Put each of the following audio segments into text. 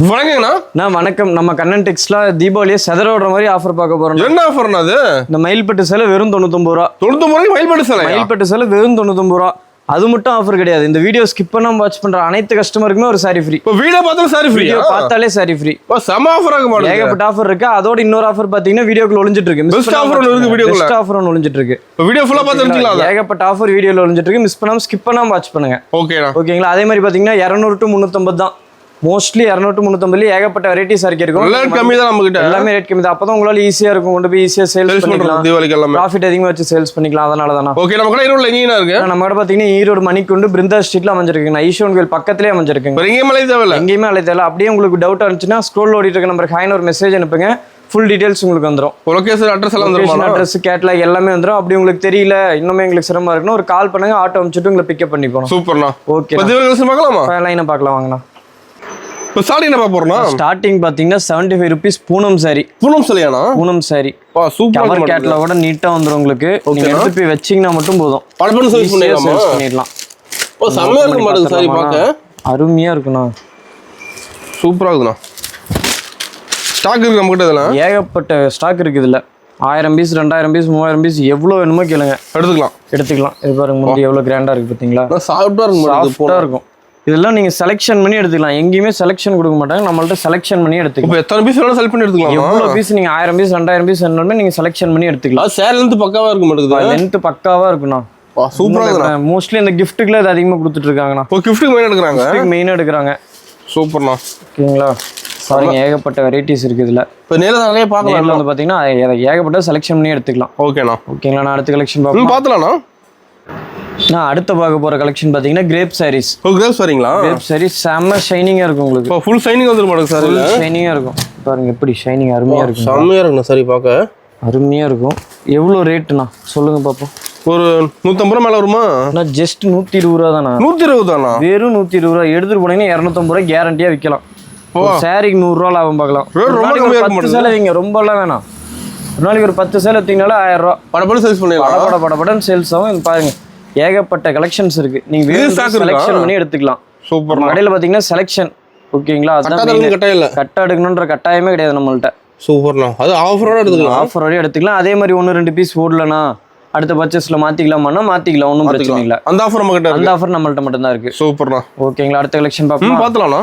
வணக்கங்கண்ணா. நான் வணக்கம். நம்ம கண்ணன் டெக்ஸ்ட்ல தீபாவளியை செதற விடுற மாதிரி ஆஃபர் பார்க்க போறோம் என்ன ஆஃபர்ண்ணா அது? இந்த மயில்பட்டு சேலை வெறும் தொண்ணூத்தொம்பது ரூபா. தொண்ணூத்தொம்பது ரூபாய்க்கு மயில் பண்ணி சார் மயில்பட்டு சேலை வெறும் தொண்ணூத்தொம்பது ரூபா. அது மட்டும் ஆஃபர் கிடையாது. இந்த வீடியோ ஸ்கிப் பண்ணாம வாட்ச் பண்ற அனைத்து கஸ்டமருக்குமே ஒரு சாரி ஃப்ரீ இப்போ வீடியோ பார்த்தாலும் சாரி ஃப்ரீ பார்த்தாலே சாரி ஃப்ரீ இப்போ செம ஆஃபர் ஆக மாட்டேங்குது ஏகப்பட்ட ஆஃபர் இருக்கு. அதோட இன்னொரு ஆஃபர் பாத்தீங்கன்னா வீடியோக்குள்ள ஒளிஞ்சிட்டு இருக்கு Best offer ஒண்ணு இருக்கு videoக்குள்ள. பெஸ்ட் ஆஃபர் ஒன்று ஒளிஞ்சிட்டு இருக்கு இப்போ வீடியோ ஃபுல்லாக பார்த்து தெரிஞ்சுக்கலாம் ஏகப்பட்ட ஆஃபர் வீடியோல ஒளிஞ்சிட்டு இருக்கு மிஸ் பண்ணாம ஸ்கிப் பண்ணாம வாட்ச் பண்ணுங்க. ஓகேண்ணா ஓகேங்களா அதே மாதிரி பாத்தீங்கன்னா இரநூறு டு முந்நூற்றம்பது தான். மோஸ்ட்லி இரநூறு டு முந்நூற்றம்பதுல ஏகப்பட்ட வெரைட்டிஸ் நல்லா இருக்கும் கம்மி தான் நம்ம கிட்ட எல்லாமே ரேட் கம்மி தான். அப்பதான் உங்களால ஈஸியா இருக்கும். கொண்டு போய் ஈஸியா சேல்ஸ் பண்ணிக்கலாம். தீபாவளிக்கு எல்லாமே. ப்ராஃபிட் அதிகமா வச்சு சேல்ஸ் பண்ணிக்கலாம். அதனால தானா? ஓகே நம்ம கடை இருபது எங்கேண்ணா இருக்கு? நம்ம கடை பாத்தீங்கன்னா ஈரோடு மணிக்குண்டு பிருந்தா ஸ்ட்ரீட்ல அமைஞ்சிருக்குங்க. ஈஸ்வரன் கோயில் பக்கத்துலயே அமைஞ்சிருக்குங்க. இப்போ எங்கேயும் மலை தேவையில்ல. எங்கேயுமே அழைய தேவை அப்படியே உங்களுக்கு டவுட் இருந்துச்சுன்னா ஸ்க்ரோல் ஓடிட்டு இருக்க நம்பருக்கு ஹாய்னு ஒரு மெசேஜ் அனுப்புங்க. ஃபுல் டீடைல்ஸ் உங்களுக்கு வந்துடும் லொகேஷன் அட்ரஸ் எல்லாம் வந்துருமா? அட்ரஸ் கேட்லாக் எல்லாமே வந்துடும் அப்படி உங்களுக்கு தெரியல இன்னுமே எங்களுக்கு சிரமமா இருக்குன்னா ஒரு கால் பண்ணுங்க. ஆட்டோ அனுப்பிச்சுட்டு உங்களை பிக்கப் பண்ணி போகணும் சூப்பர்ண்ணா. ஓகே பார்க்கலாமா? லைனை பார்க்கலாம். வாங்கண்ணா. இப்போ சாரி என்ன போறோம்னா ஸ்டார்டிங் பாத்தீங்கன்னா seventy five rupees Poonam sari Poonam சிலையாண்ணா Poonam sari super cover கேட்லாகோட நீட்டா வந்துடும் உங்களுக்கு. நீங்க எடுத்து போய் வச்சீங்கன்னா மட்டும் போதும். படப்படம் சர்வீஸ் பண்ணிடலாமா? ஓ செம்மையா இருக்க மாட்டேங்குது சாரி பார்க்க. அருமையா இருக்குண்ணா. சூப்பரா இருக்குண்ணா ஸ்டாக் இருக்கு நம்ம கிட்ட இதெல்லாம் ஏகப்பட்ட ஸ்டாக் இருக்குது இதுல. ஆயிரம் பீஸ் ரெண்டாயிரம் பீஸ் மூவாயிரம் பீஸ் எவ்வளோ வேணுமோ கேளுங்க. எடுத்துக்கலாம். எடுத்துக்கலாம். இது பாருங்க முந்தி எவ்வளோ கிராண்டா இருக்கு பார்த்தீங்களா? நான் சாஃப்டா இருக்க மாட்டேங்குது சாஃப்டா இருக்கும். இதெல்லாம் நீங்க செலெக்ஷன் பண்ணி எடுத்துக்கலாம். எங்கேயுமே செலெக்ஷன் கொடுக்க மாட்டாங்க. நம்மள்ட்ட செலெக்ஷன் பண்ணி எடுத்துக்கலாம். இப்போ எத்தனை பீஸ் வேணாலும் செலக்ட் பண்ணி எடுத்துக்கலாமா? எவ்வளோ பீஸ் நீங்க ஆயிரம் பீஸ் ரெண்டாயிரம் பீஸ் வேணுமே நீங்க செலெக்ஷன் பண்ணி எடுத்துக்கலாம். சேர் லென்த் பக்காவா இருக்க மாட்டேங்குது. லென்த் பக்காவா இருக்குண்ணா. வா சூப்பரா இருக்குண்ணா. மோஸ்ட்லி இந்த கிஃப்ட்டுக்குள்ள இது அதிகமாக கொடுத்துட்டு இருக்காங்கண்ணா. இப்போ கிஃப்ட்டுக்கு மெயின் எடுக்கிறாங்க? மெயினாக எடுக்கிறாங்க. சூப்பர்ண்ணா. ஓகேங்களா? பாருங்க ஏகப்பட்ட வெரைட்டிஸ் இருக்கு இதுல. இப்போ நேரில் நிறைய பார்க்கலாம் வந்து பாத்தீங்கன்னா ஏ- ஏகப்பட்ட செலெக்ஷன் பண்ணி எடுத்துக்கலாம். ஓகேண்ணா. ஓகேங்களா? நான் அடுத்த கலெக்ஷன் ம் பார்ப்போம். பார்த்தலாம்ண்ணா நான் அடுத்த பார்க்க போற கலெக்ஷன் பாத்தீங்கன்னா கிரேப் சாரீஸ் ஓ கிரேப்ஸ் வரீங்களா கிரேப் சாரீஸ் செம்ம ஷைனிங்கா இருக்கும் உங்களுக்கு. ஃபுல் சைனிங் வந்துட மாட்டேங்குது சார் இல்லை ஷைனிங்கா இருக்கும். பாருங்க எப்படி ஷைனிங் அருமையா இருக்கும் செம்மையா இருக்குண்ணா சரி பார்க்க. அருமையா இருக்கும். எவ்வளோ ரேட்டுண்ணா சொல்லுங்க பாப்போம். ஒரு நூற்றம்பது ரூபா மேலே வருமா? நான் ஜஸ்ட் நூத்தி இருபது ரூபா தானா நூற்றி இருபது தானா வெறும் நூத்தி இருபது ரூபா. எடுத்துட்டு போனீங்கன்னா இரநூத்தம்பது ரூபாய் கேரண்டியா விற்கலாம் சாரிக்கு நூறுரூவா லாபம் பார்க்கலாம். ரொம்ப பத்து சேலை வைங்க ரொம்பலாம் வேணாம். ஒரு நாளைக்கு ஒரு பத்து சேலை வித்தீங்கனால ஆயிரம் ரூபா. படப்படம் சர்வீஸ் பண்ணிடலாம் பட பட படன்னு சேல்ஸ் ஆகும். பாருங்க. ஏகப்பட்ட கலெக்ஷன்ஸ் இருக்கு. நீங்க வேணும்? செலெக்ஷன் பண்ணி எடுத்துக்கலாம். சூப்பர்ண்ணா கடையில பாத்தீங்கன்னா செலெக்ஷன் ஓகேங்களா? அதான் கட்டாயம் இல்லை. கட்டா எடுக்கணுன்ற கட்டாயமே கிடையாது நம்மள்ட்ட. சூப்பர்ண்ணா அது ஆஃபரோட எடுத்துக்கலாம். ஆஃபர் வரையும் எடுத்துக்கலாம். அதே மாதிரி ஒன்று ரெண்டு பீஸ் ஓடலனா அடுத்த பர்ச்சேஸ்ல மாத்திக்கலாமான்னா மாத்திக்கலாம். ஒன்றும் பிரச்சனை இல்லை. அந்த ஆஃபர் நம்ம கிட்ட அந்த ஆஃபர் நம்மள்ட்ட மட்டும்தான் இருக்கு. சூப்பர்ண்ணா ஓகேங்களா அடுத்த கலெக்ஷன் ம் பார்ப்போம். பார்த்தலாம்ண்ணா.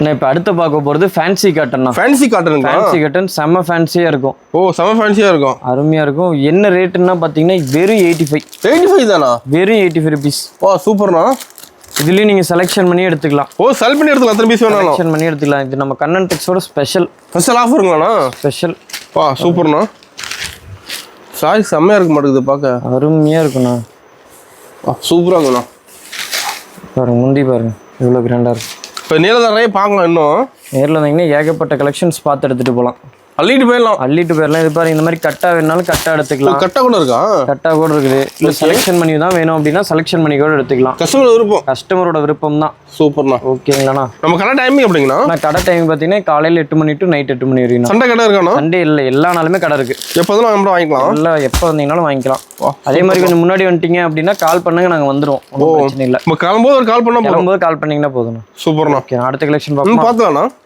நான் இப்போ அடுத்து பார்க்க போறது ஃபேன்சி காட்டன்னா ஃபேன்சி காட்டனுங்களா ஃபேன்சி காட்டன் செம்ம ஃபேன்சியா இருக்கும். ஓ செம ஃபேன்சியாக இருக்கும். அருமையா இருக்கும். என்ன ரேட்டுன்னா பாத்தீங்கன்னா வெறும் எயிட்டி ஃபைவ் எயிட்டி ஃபைவ் தானா? வெறும் எயிட்டி ஃபைவ் ருபீஸ் ஓ சூப்பர்ண்ணா. இதுலயும் நீங்க செலெக்ஷன் பண்ணி எடுத்துக்கலாம். ஓ செல் பண்ணி எடுத்துக்கலாம். எத்தனை பீஸ் வேணாலும். செலெக்ஷன் பண்ணி எடுத்துக்கலாம். இது நம்ம கண்ணன் டெக்ஸோட ஸ்பெஷல் ஸ்பெஷல் ஆஃபருங்களாண்ணா ஸ்பெஷல் வா சூப்பர்ண்ணா. சாரி செம்மையாக இருக்க மாட்டேங்குது பார்க்க அருமையா இருக்குண்ணா. வா சூப்பராக இருக்குண்ணா. பாருங்க முந்தி பாருங்க. எவ்வளோ கிராண்டா இருக்கு. இப்போ நேரில் நிறைய பார்க்கலாம் இன்னும். நேரில் வந்தீங்கன்னா ஏகப்பட்ட கலெக்ஷன்ஸ் பார்த்து எடுத்துகிட்டு போகலாம். அள்ளிட்டு போயிடலாம். அள்ளிட்டு போயிடலாம். இது பாருங்க இந்த மாதிரி கட்டா வேணாலும் கட்டா எடுத்துக்கலாம். கட்டா கூட இருக்கா? கட்டா கூட இருக்குது. இல்லை செலெக்ஷன் பண்ணி தான் வேணும் அப்படின்னா செலெக்ஷன் பண்ணி கூட எடுத்துக்கலாம். கஸ்டமர் விருப்பம். கஸ்டமரோட விருப்பம் தான். சூப்பர்ண்ணா. ஓகேங்களாண்ணா? நம்ம கடை டைமிங் எப்படிங்கண்ணா? நான் கடை டைம் பார்த்தீங்கன்னா காலையில் எட்டு மணி டு நைட் எட்டு மணி வரைக்கும் சண்டை கடை இருக்காண்ணா? சண்டே இல்லை எல்லா நாளுமே கடை இருக்கு. எப்போதும் நம்ம வாங்கிக்கலாம். எல்லாம் எப்போ வந்தீங்கனாலும் வாங்கிக்கலாம். அதே மாதிரி கொஞ்சம் முன்னாடி வந்துட்டீங்க அப்படின்னா கால் பண்ணுங்க நாங்கள் வந்துடுவோம் ஒன்றும் பிரச்சனை இல்லை. நம்ம கிளம்பும்போது ஒரு கால் பண்ண கிளம்பும்போது கால் பண்ணீங்கன்னா போதும் சூப்பர்ண்ணா. ஓகே அடுத்த கலெக்ஷன் ம் பார்ப்போம். பார்த்துலாண்ணா நான்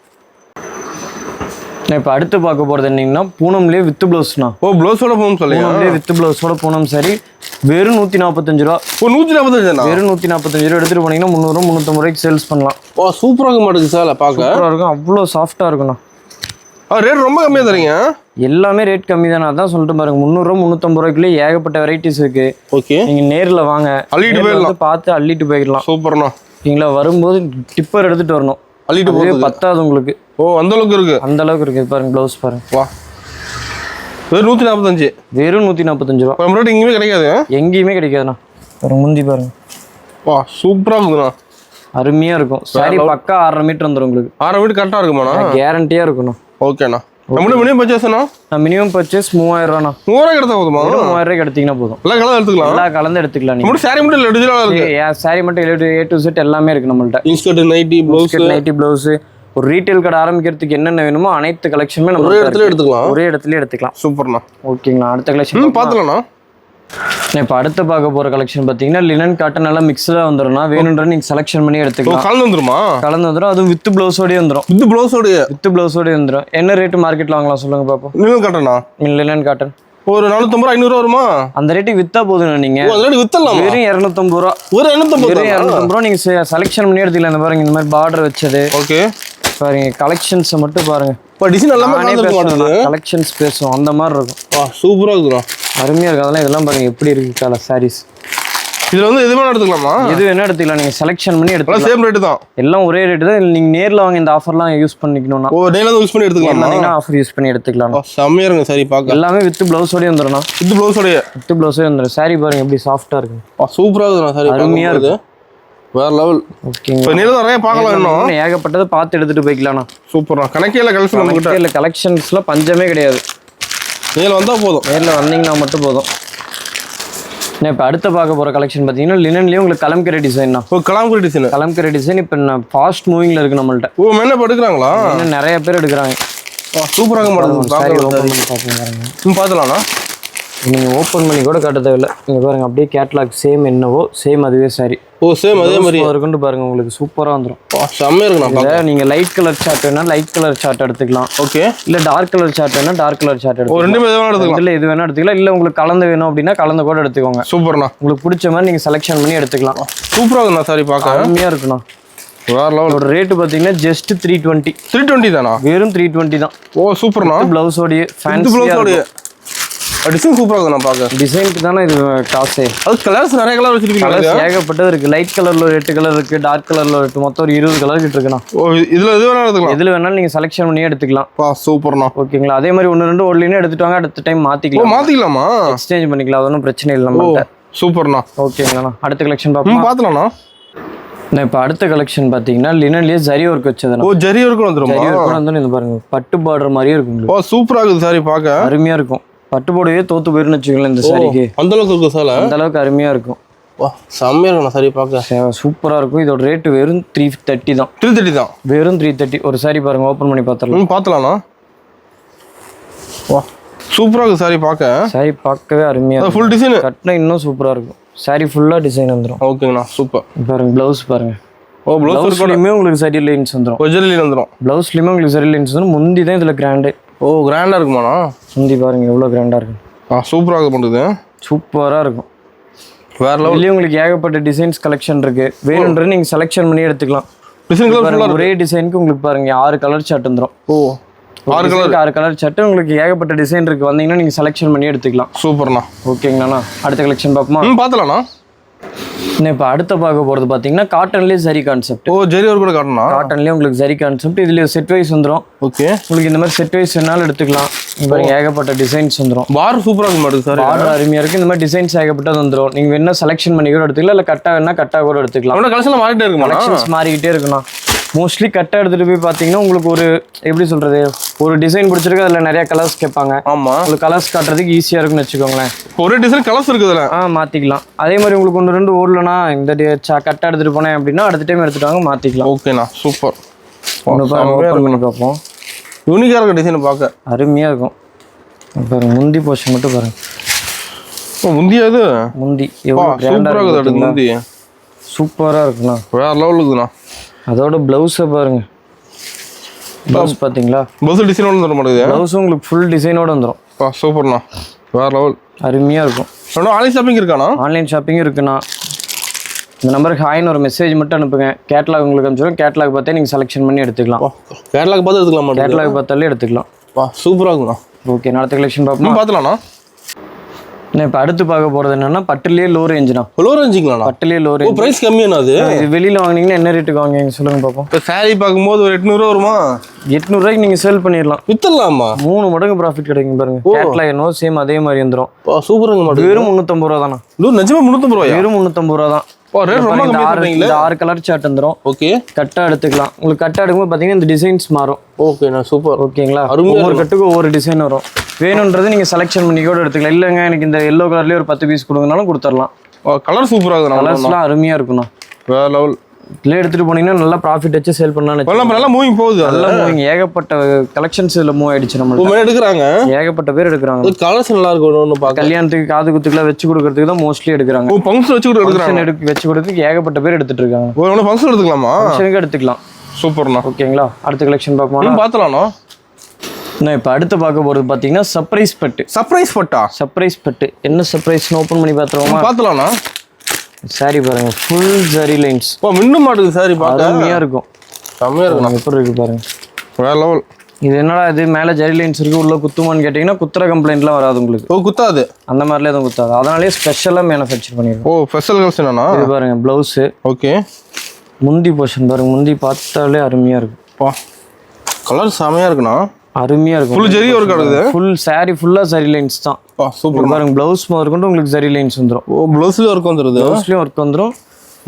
இப்போ அடுத்து பார்க்க போகிறது என்னங்கன்னா பூனம்லேயே வித் ப்ளவுஸ்ண்ணா ஓ ப்ளவுஸோட போகணும் சொல்லுங்க பூனம்லேயே வித் ப்ளவுஸோட பூனம் சரி. வெறும் நூற்றி நாற்பத்தஞ்சு ரூபா. ஓ நூற்றி நாற்பத்தஞ்சுண்ணா வெறும் நூற்றி நாற்பத்தஞ்சு ரூபா எடுத்துகிட்டு போனீங்கன்னா முந்நூறு முந்நூற்றம்பது ரூபாய்க்கு சேல்ஸ் பண்ணலாம். ஓ சூப்பராக இருக்க மாட்டேங்குது சார் பார்க்க? சூப்பராக இருக்கும். அவ்வளோ சாஃப்டாக இருக்குண்ணா. ஆ ரேட் ரொம்ப கம்மியாக தரீங்க எல்லாமே ரேட் கம்மி தானே அதான் சொல்லிட்டு பாருங்க. முந்நூறுரூவா முந்நூற்றம்பது ரூபாய்க்குள்ளே ஏகப்பட்ட வெரைட்டிஸ் இருக்கு. ஓகே நீங்கள் நேரில் வாங்க. அள்ளிட்டு போயிடலாம். பார்த்து அள்ளிட்டு போயிடலாம். சூப்பர்ண்ணா ஓகேங்களா? வரும்போது டிப்பர் எடுத்துகிட்டு வரணும். அள்ளிட்டு போகுது பத்தாது உங்களுக்கு. ஓ அந்த அளவுக்கு இருக்கு. அந்த அளவுக்கு இருக்குது பாருங்க ப்ளவுஸ் பாருங்க. வா. வெறும் நூற்றி நாற்பத்தஞ்சு வெறும் நூற்றி நாற்பத்தஞ்சு ரூபா நம்ம ரேட் எங்கேயுமே கிடைக்காது. எங்கேயுமே கிடைக்காதுண்ணா. பாருங்க முந்தி பாருங்க. வா சூப்பராக இருக்குதுண்ணா. அருமையாக இருக்கும். சாரி பக்கா ஆறரை மீட்டர் வந்துடும் உங்களுக்கு. ஆறாம் வீடு கரெக்டாக இருக்குமாண்ணா? கேரண்டியாக இருக்கணும் ஓகேண்ணா. நம்மளும் மினிமம் பர்ச்சேஸ்ண்ணா நான் மினிமம் பர்ச்சேஸ் மூவாயிரம் ரூபாண்ணா. கிடைத்தா போதுமா? மூவாயிரம் எடுத்தீங்கன்னா போதும். எல்லாம் கலர் எடுத்துக்கலாம். எல்லா கலந்து எடுத்துக்கலாம் நீங்கள் சாரி மட்டும் இல்லை இருக்கு. சாரி மட்டும் ஏ டு செட் எல்லாமே இருக்கு நம்மள்ட்ட. Inskirt nighty blouse nighty blouse ஒரு ரீட்டைல் கடை ஆரம்பிக்கிறதுக்கு என்னென்ன வேணுமோ அனைத்து கலெக்ஷனுமே நம்ம ஒரே இடத்துல எடுத்துக்கலாம். ஒரே இடத்துல எடுத்துக்கலாம். சூப்பர்ண்ணா. ஓகேங்களா அடுத்த கலெக்ஷன் பார்த்துலாண்ணா இப்போ அடுத்து பார்க்க போகிற கலெக்ஷன் பார்த்தீங்கன்னா லினன் காட்டன் எல்லாம் மிக்ஸ்டாக வந்துடும்னா வேணுன்ற நீங்கள் செலெக்ஷன் பண்ணி எடுத்துக்கலாம். கலந்து வந்துருமா? கலந்து வந்துடும் அதுவும் வித் ப்ளவுஸோடய வந்துடும் இது ப்ளவுஸோடைய வித் ப்ளவுஸோடய வந்துடும் என்ன ரேட்டு மார்க்கெட்டில் வாங்கலாம் சொல்லுங்கள் பார்ப்போம் நிலம் கட்டணா லினன் காட்டன் ஒரு நானூத்தம்பது ரூபா ஐநூறுரூவா வருமா? அந்த ரேட்டுக்கு விற்றா போதும் அதனால வித்தலாம் வெறும் இரநூத்தம்பது ரூபா. ஒரு எண்ணூத்தம்பது வெறும் இரநூத்தம்பது ரூபா நீங்கள் செலெக்ஷன் பண்ணி எடுத்துக்கலாம். இந்த பாருங்க இந்த மாதிரி பார்டர் வச்சது. ஓகே. பாருங்க கலெக்ஷன்ஸை மட்டும் பாருங்க. இப்போ டிசைன் எல்லாமே கலெக்ஷன்ஸ் பேசுவோம் அந்த மாதிரி இருக்கும். வா சூப்பராக இருக்குதுண்ணா அருமையாக இருக்கு அதெல்லாம் இதெல்லாம் பாருங்க எப்படி இருக்கு கலர் சாரீஸ் இதில் வந்து எது வேணா எடுத்துக்கலாமா? எது வேணா எடுத்துக்கலாம் நீங்கள் செலெக்ஷன் பண்ணி எடுத்துக்கலாம். சேம் ரேட்டு தான். எல்லாம் ஒரே ரேட்டு தான் நீங்கள் நேரில் வாங்க இந்த ஆஃபர்லாம் யூஸ் பண்ணிக்கணும்னா. ஓ வந்து யூஸ் பண்ணி எடுத்துக்கலாமா? ஆஃபர் யூஸ் பண்ணி எடுத்துக்கலாம். செம்மையாக இருங்க சரி பார்க்க. எல்லாமே வித் ப்ளவுஸோடய வந்துடும் இது ப்ளவுஸோடைய வித் ப்ளவுஸே வந்துடும் சாரி பாருங்க எப்படி சாஃப்டாக இருக்கு. வா சூப்பராக இருக்குதுண்ணா சரி அருமையா பார்க்கும்போது. வேற லெவல் இப்போ நிலம் நிறைய பார்க்கலாம் இன்னும். ஏகப்பட்டதை பார்த்து எடுத்துட்டு போய்க்கலாம்ண்ணா சூப்பரா கணக்கே இல்லை கலெக்ஷன் நம்மகிட்ட இல்லை கலெக்ஷன்ஸ்லாம் பஞ்சமே கிடையாது. நேரில் வந்தால் போதும். நேரில் வந்தீங்கன்னா மட்டும் போதும். நான் இப்போ அடுத்து பார்க்க போகிற கலெக்ஷன் பார்த்தீங்கன்னா லினன்லேயும் உங்களுக்கு கலம்கரை டிசைன் தான் ஓ கலாம்புரி டிசைன் கலம்கரை டிசைன் இப்போ ஃபாஸ்ட் மூவிங்கில் இருக்குது நம்மள்ட்ட. ஓ மென்ன எடுக்கிறாங்களா? இன்னும் நிறைய பேர் எடுக்கிறாங்க. சூப்பராக சாரி பார்க்கலாம். பார்த்துலாம்ண்ணா நீங்கள் ஓப்பன் பண்ணி கூட காட்ட தேவையில்ல. நீங்கள் பாருங்க அப்படியே கேட்லாக் சேம் என்னவோ சேம் அதுவே சாரி ஓ சேம் அதே மாதிரி இருக்குன்னு பாருங்க உங்களுக்கு சூப்பராக வந்துடும் செம்மையாக இருக்குண்ணா பார்க்க இதில் நீங்கள் லைட் கலர் சார்ட் வேணா லைட் கலர் சார்ட் எடுத்துக்கலாம். ஓகே. இல்லை டார்க் கலர் சார்ட் வேணா டார்க் கலர் சார்ட் எடுத்துக்கலாம் ரெண்டுமே எது வேணா எடுத்துக்கலாம். இதில் எது வேணா எடுத்துக்கலாம். இல்லை உங்களுக்கு கலந்து வேணும் அப்படின்னா கலந்து கூட எடுத்துக்கோங்க. சூப்பர்ண்ணா. உங்களுக்கு பிடிச்ச மாதிரி நீங்கள் செலெக்ஷன் பண்ணி எடுத்துக்கலாம். சூப்பராக இருக்குண்ணா சாரி பார்க்க. அருமையாக இருக்குண்ணா. வேற லெவல் இதோட ரேட்டு பார்த்தீங்கன்னா just three twenty three twenty தானா? வெறும் த்ரீ டுவெண்ட்டி தான். ஓ சூப்பர்ண்ணா. ப்ளவுஸோடைய இது ஃபேன்சி ப்ளவுஸோடைய டிசைன் சூப்பராக இருக்குண்ணா பார்க்க டிசைனுக்கு தானே இது காசே அது கலர்ஸ் நிறைய கலர் வச்சிருக்கீங்க ஏகப்பட்டது இருக்கு. லைட் கலர்ல ஒரு எட்டு கலர் இருக்கு டார்க் கலர்ல ஒரு எட்டு மொத்தம் ஒரு இருபது கலர் கிட்ட இருக்குண்ணா ஓ இதில் எது வேணா எடுத்துக்கலாம். எதுல வேணாலும் நீங்க செலெக்ஷன் பண்ணி எடுத்துக்கலாம். சூப்பர்ண்ணா. ஓகேங்களா? அதே மாதிரி ஒன்று ரெண்டு ஓடலினே எடுத்துட்டு வாங்க. அடுத்த டைம் மாத்திக்கலாம். மாற்றிக்கலாமா எக்ஸ்சேஞ்ச் பண்ணிக்கலாம். அது ஒன்றும் பிரச்சனை இல்லை நம்மகிட்ட சூப்பர்ண்ணா. ஓகேங்களா அடுத்த கலெக்ஷன் பார்ப்போம். பார்த்துலாம்ண்ணா நான் இப்போ அடுத்த கலெக்ஷன் பார்த்தீங்கன்னா லினன்லேயே ஜரி ஒர்க் வச்சதுண்ணா. ஓ ஜரி வரைக்கும் வந்துருமா? ஜரி ஒர்க் வந்து பாருங்க பட்டு பார்டர் மாதிரியே இருக்கும் ஓ சூப்பராக இருக்குது சாரி பார்க்க. அருமையா இருக்கும். பட்டு போடவே தோத்து போயிருன்னு வச்சுக்கோங்களேன் இந்த சாரிக்கு அந்த அளவுக்கு இருக்கு சேலை? அந்த அளவுக்கு அருமையா இருக்கும். வா செம்மையாக இருக்குண்ணா சாரி பார்க்க. சூப்பராக இருக்கும். இதோட ரேட்டு வெறும் த்ரீ தேர்ட்டி தான். த்ரீ தேர்ட்டி தான்? வெறும் த்ரீ தேர்ட்டி ஒரு சாரி பாருங்க ஓப்பன் பண்ணி பார்த்துடலாம். பார்த்துலாம்ண்ணா வா சூப்பராக இருக்குது சாரி பார்க்க. சாரி பார்க்கவே அருமையா இருக்கும். ஃபுல் டிசைனு கட்டினா இன்னும் சூப்பரா இருக்கும். சாரி ஃபுல்லா டிசைன் வந்துடும் ஓகேங்கண்ணா சூப்பர் பாருங்க ப்ளவுஸ் பாருங்க. ஓ ப்ளவுஸ் ப்ளவுஸ்லையுமே உங்களுக்கு சரி லைன்ஸ் வந்துடும் ஜெரிலின் வந்துடும் ப்ளவுஸ்லையுமே உங்களுக்கு சரி லைன்ஸ் வந்துடும் முந்தி தான் இதில் கிராண்டு ஓ கிராண்டாக இருக்குமாண்ணா முந்தி பாருங்க எவ்வளோ கிராண்டாக இருக்கும் ஆ சூப்பராக இது பண்ணுறது சூப்பராக இருக்கும். வேற லெவல் உங்களுக்கு ஏகப்பட்ட டிசைன்ஸ் கலெக்ஷன் இருக்கு. வேணுன்றது நீங்கள் செலெக்ஷன் பண்ணி எடுத்துக்கலாம். டிசைன் ஒரே டிசைனுக்கு உங்களுக்கு பாருங்க ஆறு கலர் சார்ட் வந்துடும் ஓ ஆறு கலர் ஆறு கலர் சார்ட் உங்களுக்கு ஏகப்பட்ட டிசைன் இருக்கு. வந்தீங்கன்னா நீங்கள் செலெக்ஷன் பண்ணி எடுத்துக்கலாம். சூப்பர்ண்ணா ஓகேங்கண்ணா அடுத்த கலெக்ஷன் பார்ப்போமா? ம் பார்த்துலாண்ணா இன்னும் இப்போ அடுத்த பார்க்க போகிறது பார்த்தீங்கன்னா காட்டன்லேயே சரி கான்செப்ட் ஓ ஜெரி ஒரு கூட காட்டணும் காட்டன்லேயே உங்களுக்கு சரி கான்செப்ட் இதுலேயே செட் வைஸ் வந்துடும் ஓகே. உங்களுக்கு இந்த மாதிரி செட் வைஸ் வேணாலும் எடுத்துக்கலாம். மாதிரி ஏகப்பட்ட டிசைன்ஸ் வந்துடும் பார் சூப்பராக இருக்க மாட்டேங்குது சார் ஆர்டர் அருமையாக இருக்குது இந்த மாதிரி டிசைன்ஸ் ஏகப்பட்டது வந்துடும் நீங்கள் வேணா செலெக்ஷன் பண்ணி கூட எடுத்துக்கலாம். இல்லை கட்டாக வேணா கட்டாக கூட எடுத்துக்கலாம். கலெக்ஷன் மாறிட்டே இருக்குமா? கலெக்ஷன்ஸ் மாறிக்கிட்டே இருக்கணும். மோஸ்ட்லி கட்டாக எடுத்துகிட்டு போய் பார்த்தீங்கன்னா உங்களுக்கு ஒரு எப்படி சொல்கிறது ஒரு டிசைன் பிடிச்சிருக்கு அதில் நிறைய கலர்ஸ் கேட்பாங்க. ஆமாம் உங்களுக்கு கலர்ஸ் காட்டுறதுக்கு ஈஸியாக இருக்குன்னு வச்சுக்கோங்களேன். ஒரே டிசைன் கலர்ஸ் இருக்குதுல்ல ஆ மாற்றிக்கலாம் அதே மாதிரி உங்களுக்கு ஒன்று ரெண்டு ஓடலனா இந்த கட்டை எடுத்துகிட்டு போனேன் அப்படின்னா அடுத்த டைம் எடுத்துட்டு வாங்க மாற்றிக்கலாம் ஓகேண்ணா சூப்பர் ஒன்று பார்ப்போம். யூனிக்காக இருக்க டிசைன் பார்க்க. அருமையாக இருக்கும். பாருங்க முந்தி போர்ஷன் மட்டும் பாருங்க. முந்தியா இது? முந்தி. எவ்வளோ சூப்பராக இருக்குண்ணா. வேற லெவல் இருக்குதுண்ணா அதோட ப்ளவுஸை பாருங்க. ப்ளவுஸ் பார்த்தீங்களா பஸ் டிசைன் ஒன்று தர மாட்டேங்குது ப்ளவுஸும் உங்களுக்கு ஃபுல் டிசைனோட வந்துடும் வா சூப்பர்ண்ணா. வேற லெவல் அருமையாக இருக்கும். இன்னும் ஆன்லைன் ஷாப்பிங் இருக்காண்ணா? ஆன்லைன் ஷாப்பிங் இருக்குண்ணா. இந்த நம்பருக்கு ஹாய்னு ஒரு மெசேஜ் மட்டும் அனுப்புங்க. கேட்லாக் உங்களுக்கு அனுப்பிச்சிடும் கேட்லாக் பார்த்தே நீங்கள் செலெக்ஷன் பண்ணி எடுத்துக்கலாம். கேரளாக்கு பார்த்து எடுத்துக்கலாம்? கேட்லாக் பார்த்தாலே எடுத்துக்கலாம். வா சூப்பராக இருக்குண்ணா. ஓகே அடுத்த கலெக்ஷன் பார்ப்போம். நான் இப்போ அடுத்து பார்க்க போகிறது என்னன்னா பட்டுலேயே லோ ரேஞ்சுண்ணா லோ ரேஞ்சிங்களாண்ணா? பட்டுலேயே லோ ரேஞ்ச் ப்ரைஸ் கம்மியாண்ணா அது? வெளியில் வாங்குனீங்கன்னா என்ன ரேட்டுக்கு வாங்குவீங்க சொல்லுங்க பார்ப்போம் இப்போ சாரி பார்க்கும்போது ஒரு எட்நூறுவா வருமா? எட்நூறுரூவாய்க்கு நீங்கள் சேல் பண்ணிடலாம் வித்துடலாமா? மூணு மடங்கு ப்ராஃபிட் கிடைக்கும் பாருங்க. கேட்லாக் என்னவோ சேம் அதே மாதிரி வந்துடும் சூப்பராங்க வெறும் முந்நூற்றம்பது ரூபா தானே நிஜமா முந்நூற்றம்பது ரூபாயா? வெறும் முந்நூற்றம்பது ரூபா தான் ஆறு கலர் சார்ட் வந்துடும் ஓகே. கட்டா எடுத்துக்கலாம். உங்களுக்கு கட்டா எடுக்கும்போது பார்த்தீங்கன்னா இந்த டிசைன்ஸ் மாறும். ஓகேண்ணா சூப்பர். ஓகேங்களா? ஒவ்வொரு கட்டுக்கும் ஒவ்வொரு டிசைன் வரும். வேணுன்றது நீங்கள் செலெக்ஷன் பண்ணி கூட எடுத்துக்கலாம். இல்லைங்க எனக்கு இந்த எல்லோ கலர்லேயே ஒரு பத்து பீஸ் கொடுங்கனாலும் கொடுத்துடலாம். கலர் சூப்பராக கலர்ஸ்லாம் அருமையாக இருக்குண்ணா. வேற லெவல் இதில் எடுத்துகிட்டு போனீங்கன்னா நல்லா ப்ராஃபிட் வச்சு சேல் பண்ணலாம்னு நல்லா மூவிங் போகுது நல்லா மூவிங் ஏகப்பட்ட கலெக்ஷன்ஸ் இதில் மூவ் ஆயிடுச்சு ஒரு மாதிரி எடுக்கிறாங்க? ஏகப்பட்ட பேர் எடுக்கிறாங்க. கலர்ஸ் நல்லா ஒன்று பார்க்க. கல்யாணத்துக்கு காது குத்துக்குலாம் வச்சு கொடுக்கறதுக்கு தான் மோஸ்ட்லி எடுக்கிறாங்க. ஓ ஃபங்க்ஷன் வச்சு கூட எடுக்கிறாங்க. ஃபங்க்ஷன் எடுக்க வச்சு கொடுக்கறதுக்கு ஏகப்பட்ட பேர் எடுத்துட்டு இருக்காங்க. ஒரு ஃபங்க்ஷன் எடுத்துக்கலாமா? ஃபங்க்ஷனுக்கு எடுத்துக்கலாம். சூப்பர்ண்ணா. ஓகேங்களா? அடுத்த கலெக்ஷன் இன்னும் பார்த்தலாம்ண்ணா நான் இப்போ அடுத்து பார்க்க போகிறது பார்த்தீங்கன்னா சர்ப்ரைஸ் பட்டு. சர்ப்ரைஸ் பட்டா? சர்ப்ரைஸ் பட்டு. என்ன சர்ப்ரைஸ்னு ஓப்பன் பண்ணி பார்த்துருவோமா? பார்த்தலாம்ண்ணா சாரி பாருங்க ஃபுல் ஜரி லைன்ஸ் ஓ மின்னும் மாட்டுது சாரி பார்க்க. அருமையாக இருக்கும். செம்மையாக இருக்குண்ணா எப்படி இருக்கு பாருங்க. வேற லெவல் இது என்னடா இது? மேலே ஜரி லைன்ஸ் இருக்கு உள்ள குத்துமான்னு கேட்டிங்கன்னா குத்துற கம்ப்ளைண்ட்லாம் வராது உங்களுக்கு. ஓ குத்தாது? அந்த மாதிரிலாம் எதுவும் குத்தாது. அதனாலே ஸ்பெஷலாக மேனுஃபேக்சர் பண்ணியிருக்கோம் ஓ ஸ்பெஷல் கல்ஸ் என்னண்ணா இது பாருங்க ப்ளவுஸு ஓகே. முந்தி போர்ஷன் பாருங்க முந்தி பார்த்தாலே அருமையாக இருக்கும். பா கலர் செமையாக இருக்குண்ணா. அருமையாக இருக்கும். ஃபுல் ஜெரி ஒர்க் ஆகுது ஃபுல் saree ஃபுல்லாக சரி லைன்ஸ் தான். சூப்பர் பாருங்க ப்ளவுஸ் முதற்கொண்டு உங்களுக்கு சரி லைன்ஸ் வந்துடும் ஓ ப்ளவுஸில் ஒர்க் வந்துடுது ப்ளவுஸ்லேயும் ஒர்க் வந்துடும்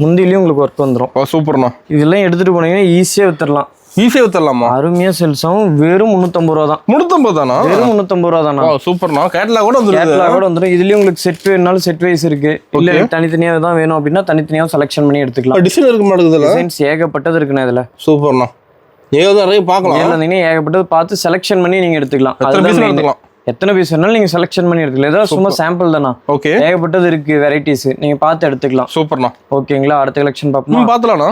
முந்திலையும் உங்களுக்கு ஒர்க் வந்துடும் பா சூப்பர்ண்ணா இதெல்லாம் எடுத்துகிட்டு போனீங்கன்னா ஈஸியாக வித்துடலாம் ஈஸியாக வித்தரலாமா? அருமையாக சேல்ஸ் ஆகும். வெறும் முந்நூற்றம்பது ரூபா தான். முன்னூத்தம்பது தானா? வெறும் முந்நூற்றம்பது ரூபா தானா? ஓ சூப்பர்ண்ணா கேட்லாக் கூட வந்துருது. கேட்லாக் கூட வந்துடும் இதுலயும் உங்களுக்கு செட் வேணுனாலும் செட் வைஸ் இருக்கு. இல்ல எனக்கு தனித்தனியா தான் வேணும் அப்படின்னா தனித்தனியா செலெக்ஷன் பண்ணி எடுத்துக்கலாம். டிசைன் இருக்க மாட்டேங்குதுல்ல டிசைன்ஸ் ஏகப்பட்டது இருக்குண்ணா இதுல. சூப்பர்ண்ணா ஏதோ நிறைய பார்க்கலாம். ஏகப்பட்டது பார்த்து செலெக்ஷன் பண்ணி நீங்க எடுத்துக்கலாம். எடுத்துக்கலாம்? எத்தனை பீஸ் வேணாலும் நீங்க செலெக்ஷன் பண்ணி எடுத்துக்கலாம். ஏதாவது சும்மா சாம்பிள் தானா? ஓகே ஏகப்பட்டது இருக்கு வெரைட்டிஸ் நீங்க பார்த்து எடுத்துக்கலாம். சூப்பர்ண்ணா ஓகேங்களா அடுத்த கலெக்ஷன் பார்ப்போமா? பார்த்தலாம்ண்ணா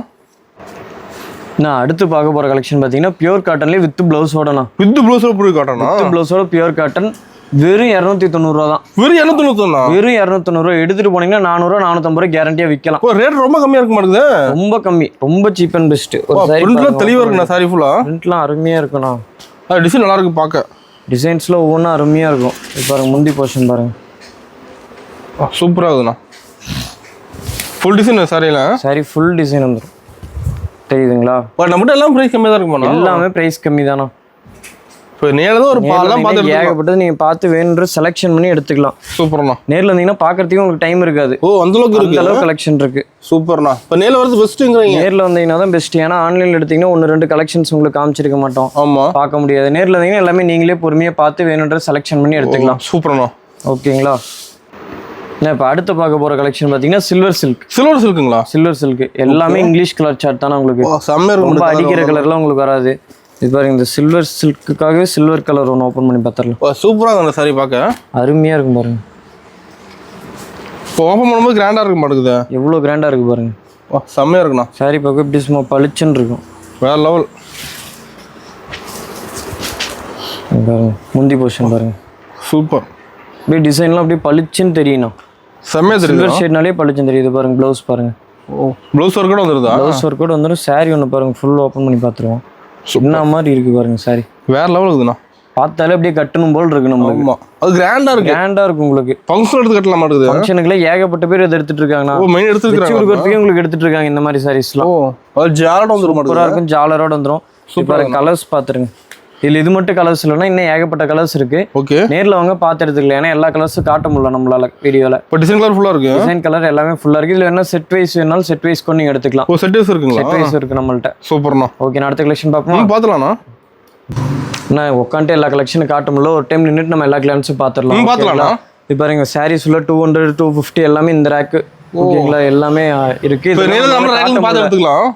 நான் அடுத்து பார்க்க போற கலெக்ஷன் பாத்தீங்கன்னா பியூர் காட்டன்லயே வித் பிளவுஸோடனா வித் ப்ளவுஸில் புரிய காட்டணா வித் பிளவுஸோட பியூர் காட்டன் வெறும் இரநூத்தி தொண்ணூறுரூவா தான். வெறும் இரநூத்தி தொண்ணூத்தொண்ணா வெறும் இரநூத்தி தொண்ணூறுவா எடுத்துட்டு போனீங்கன்னா நானூறுவா நானூற்றம்பது ரூபா கேரண்டியா விற்கலாம் ரேட் ரொம்ப கம்மியாக இருக்க மாட்டேங்குது. ரொம்ப கம்மி. ரொம்ப சீப் அண்ட் பெஸ்ட் ஒரு சாரி தெளிவாக இருக்குண்ணா சாரி ஃபுல்லாக பிரிண்ட்லாம் அருமையா இருக்குண்ணா. டிசைன் நல்லா இருக்கு பார்க்க. டிசைன்ஸ்ல ஒவ்வொன்றும் அருமையா இருக்கும். இது பாருங்க முந்தி போர்ஷன் பாருங்க. சூப்பராக இருக்குண்ணா. ஃபுல் டிசைன் சாரியில் சாரி ஃபுல் டிசைன் வந்துடும் தெரியுதுங்களா? பட் நம்மகிட்ட எல்லாம் ப்ரைஸ் கம்மியாக தான் இருக்குமாண்ணா? எல்லாமே பிரைஸ் கம்மி தானா இப்போ நேரில் ஒரு பால்லாம் பார்த்து. ஏகப்பட்டது நீங்க பார்த்து வேணுன்ற செலெக்ஷன் பண்ணி எடுத்துக்கலாம். சூப்பர்ண்ணா. நேர்ல இருந்தீங்கன்னா பார்க்கறதுக்கு உங்களுக்கு டைம் இருக்காது. ஓ அந்த அளவுக்கு இருக்கு. அளவு கலெக்ஷன் இருக்கு. சூப்பர்ண்ணா. இப்போ நேரில் வரது பெஸ்ட்டுங்கிறீங்க நேர்ல வந்தீங்கன்னா தான் பெஸ்ட் ஏன்னா ஆன்லைன்ல எடுத்தீங்கன்னா ஒன்று ரெண்டு கலெக்ஷன்ஸ் உங்களுக்கு காமிச்சிருக்க மாட்டோம். ஆமாம் பார்க்க முடியாது. நேர்ல இருந்தீங்கன்னா எல்லாமே நீங்களே பொறுமையா பார்த்து வேணுன்ற செலெக்ஷன் பண்ணி எடுத்துக்கலாம். சூப்பர்ண்ணா. ஓகேங்களா? இப்போ அடுத்து பார்க்க போற கலெக்ஷன் பார்த்தீங்கன்னா சில்வர் சில்க் சில்வர் சில்க்குங்களா சில்வர் சில்க் எல்லாமே இங்கிலீஷ் கலர் சார்ட் தானே உங்களுக்கு. ரொம்ப அடிக்கிற கலர்லாம் உங்களுக்கு வராது. இது பாருங்க இந்த சில்வர் சில்க்குக்காகவே சில்வர் கலர் ஒன்று ஓப்பன் பண்ணி பார்த்துடலாம். சூப்பராக இருக்கு அந்த சாரி பார்க்க? அருமையா இருக்கும் பாருங்க. இப்போ ஓப்பன் பண்ணும்போது கிராண்டாக இருக்க மாட்டேங்குது? எவ்வளோ கிராண்டா இருக்கு பாருங்க. ஓ செம்மையாக இருக்குண்ணா. சாரி பார்க்க இப்படி சும்மா பளிச்சுன்னு இருக்கும். வேற லெவல் பாருங்க முந்தி போர்ஷன் பாருங்க. சூப்பர் அப்படியே டிசைன்லாம் அப்படியே பளிச்சுன்னு தெரியணும் செம்மையாக தெரியுது? சில்வர் ஷேட்னாலே பளிச்சுன்னு தெரியுது பாருங்க ப்ளவுஸ் பாருங்க. ஓ ப்ளவுஸ் ஒர்க் கூட வந்துருதா? ப்ளவுஸ் ஒர்க் கூட வந்துடும் சாரி ஒன்று பாருங்க ஃபுல் ஓப்பன் பண்ணி பார்த்துருவோம். என்ன மாதிரி இருக்கு பாருங்க சாரி வேற லெவல் இருக்குதுண்ணா. பார்த்தாலே அப்படியே கட்டணும் போல் இருக்கு ஆமாம் அது கிராண்டாக இருக்கு. கிராண்டா இருக்கும் உங்களுக்கு. ஃபங்க்ஷன் எடுத்து கட்டலாம் மாட்டேங்குது ஃபங்க்ஷனுக்குலாம் ஏகப்பட்ட பேர் இதை எடுத்துட்டு இருக்காங்கண்ணா. ஓ மெயின் எடுத்துருக்காங்க கொடுக்கறதுக்கே உங்களுக்கு எடுத்துட்டு இருக்காங்க இந்த மாதிரி சாரீஸ்லாம் ஓ அது வந்துட சூப்பரா மாட்டேங்குது இருக்கும் ஜாலரோட வந்துரும். சூப்பரா கலர்ஸ் பாத்துருங்க இதுல இது மட்டும் கலர்ஸ் இல்லைன்னா இன்னும் ஏகப்பட்ட கலர்ஸ் இருக்கு. ஓகே நேர்ல வாங்க பார்த்து எடுத்துக்கலாம். ஏன்னா எல்லா கலர்ஸும் காட்ட முடியல நம்மளால வீடியோல இப்போ டிசைன் கலர் ஃபுல்லாக இருக்கு? டிசைன் கலர் எல்லாமே ஃபுல்லா இருக்கு. இதுல என்ன செட் வைஸ் வேணாலும் செட் வைஸ் கொண்டு நீங்க எடுத்துக்கலாம். ஓ செட் இருக்குங்களா? செட் வைஸ் இருக்கு நம்மள்ட்ட. சூப்பர்ண்ணா ஓகே நான் அடுத்த கலெக்ஷன் பார்ப்போம்? ம் பார்த்துலாண்ணா நான் உட்காந்துட்டு எல்லா கலெக்ஷனும் காட்ட முடியல. ஒரு டைம் நின்னுட்டு நம்ம எல்லா கிளான்ஸும் பார்த்துடலாம். ம் பார்த்துலாண்ணா இப்போ பாருங்க சாரீஸ் உள்ள டூ ஹண்ட்ரட் டூ ஃபிஃப்டி எல்லாமே இந்த ரேக்கு ஓகேங்களா? எல்லாமே இருக்கு.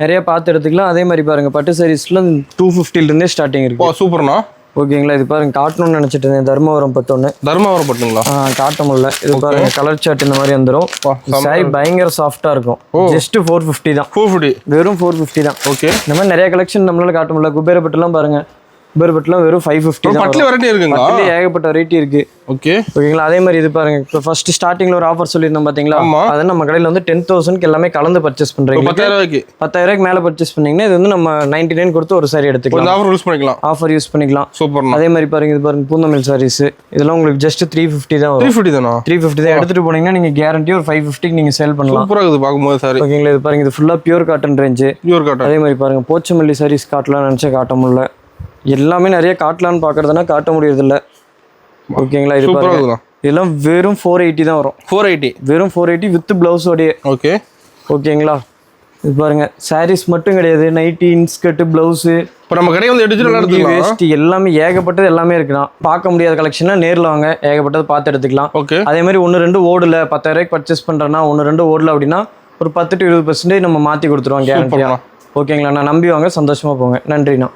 நிறைய பார்த்து எடுத்துக்கலாம். அதே மாதிரி பாருங்க பட்டு சாரீஸ்ல டூ இருந்தே ஸ்டார்டிங் இருக்கு. சூப்பர்ண்ணா. ஓகேங்களா? இது பாருங்க காட்டணும்னு நினைச்சிட்டு இருந்தேன். தர்மபுரம் பத்தொன்னு. தர்மாவரம் பட்டுங்களா காட்ட முடியல. இது பாருங்க கலர் சார்ட் இந்த மாதிரி வந்துடும் சாரி பயங்கர சாஃப்டா இருக்கும். ஜஸ்ட் ஃபோர் ஃபிஃப்டி தான். ஃபோர் ஃபிஃப்டி வெறும் ஃபோர் ஃபிஃப்டி தான். ஓகே இந்த மாதிரி நிறைய கலெக்ஷன் நம்மளால காட்ட முடியல. குபேரப்பட்டுலாம் பாருங்க குபேரப்பட்டுலாம் வெறும் ஃபைவ் ஃபிஃப்டி பட்டில் வெரைட்டி இருக்குங்களா? பட்டுல ஏகப்பட்ட வெரைட்டி இருக்கு. ஓகே. ஓகேங்களா? அதே மாதிரி இது பாருங்க. இப்போ ஃபர்ஸ்ட் ஸ்டார்டிங்ல ஒரு ஆஃபர் சொல்லியிருந்தோம் பாத்தீங்களா. அது நம்ம கடையில வந்து டென் தௌசண்ட்க்கு எல்லாமே கலந்து பர்ச்சேஸ் பண்றீங்க. பத்தாயிரம் ரூபாய்க்கு. பத்தாயிரம் ரூபாய்க்கு மேல பர்ச்சேஸ் பண்ணீங்கன்னா இது வந்து நம்ம நைன்டி நைன் கொடுத்து ஒரு சாரி எடுத்துக்கலாம். ஆஃபர் யூஸ் பண்ணிக்கலாம். ஆஃபர் யூஸ் பண்ணிக்கலாம். சூப்பர்ண்ணா. அதே மாதிரி பாருங்க இது பாருங்க பூந்தமிழ் சாரீஸ் இதெல்லாம் உங்களுக்கு ஜஸ்ட் த்ரீ ஃபிஃப்டி தான் த்ரீ ஃபிஃப்டி தானா? த்ரீ ஃபிஃப்டி தான். எடுத்துட்டு போனீங்கன்னா நீங்க கேரண்டி ஒரு ஃபைவ் ஃபிஃப்டிக்கு நீங்க சேல் பண்ணலாம். சூப்பராக இருக்குது பார்க்கும்போது சாரி ஓகேங்களா? இது பாருங்க இது ஃபுல்லா pure cotton range pure cotton அதே மாதிரி பாருங்க போச்சமல்லி சாரீஸ் காட்டலாம் நினைச்சா காட்ட முடியல. எல்லாமே நிறைய காட்டலான்னு பாக்குறதுனா காட்ட முடியறதில்ல. ஓகேங்களா? இது பாருங்க. இதெல்லாம் வெறும் ஃபோர் எயிட்டி தான் வரும். ஃபோர் எயிட்டி வெறும் ஃபோர் எயிட்டி வித் பிளவுஸோடைய ஓகே. ஓகேங்களா? இது பாருங்க. சாரீஸ் மட்டும் கிடையாது. நைட்டி இன்ஸ்கர்ட் பிளவுஸு இப்போ நம்ம கடையை வந்து எடுத்துட்டு வேஸ்ட் எல்லாமே ஏகப்பட்டது எல்லாமே இருக்குண்ணா. பார்க்க முடியாத கலெக்ஷன்னா நேரில் வாங்க. ஏகப்பட்டது பார்த்து எடுத்துக்கலாம். ஓகே. அதே மாதிரி ஒன்று ரெண்டு ஓடல பத்தாயிரம் ரூபாய்க்கு பர்ச்சேஸ் பண்ணுறேன்னா ஒன்று ரெண்டு ஓடல அப்படின்னா ஒரு பத்து டு இருபது பர்சன்டேஜ் நம்ம மாற்றி கொடுத்துருவோம் கேரண்டியாக சூப்பர்ண்ணா. ஓகேங்களாண்ணா. நம்பி வாங்க. சந்தோஷமாக போங்க. நன்றிண்ணா.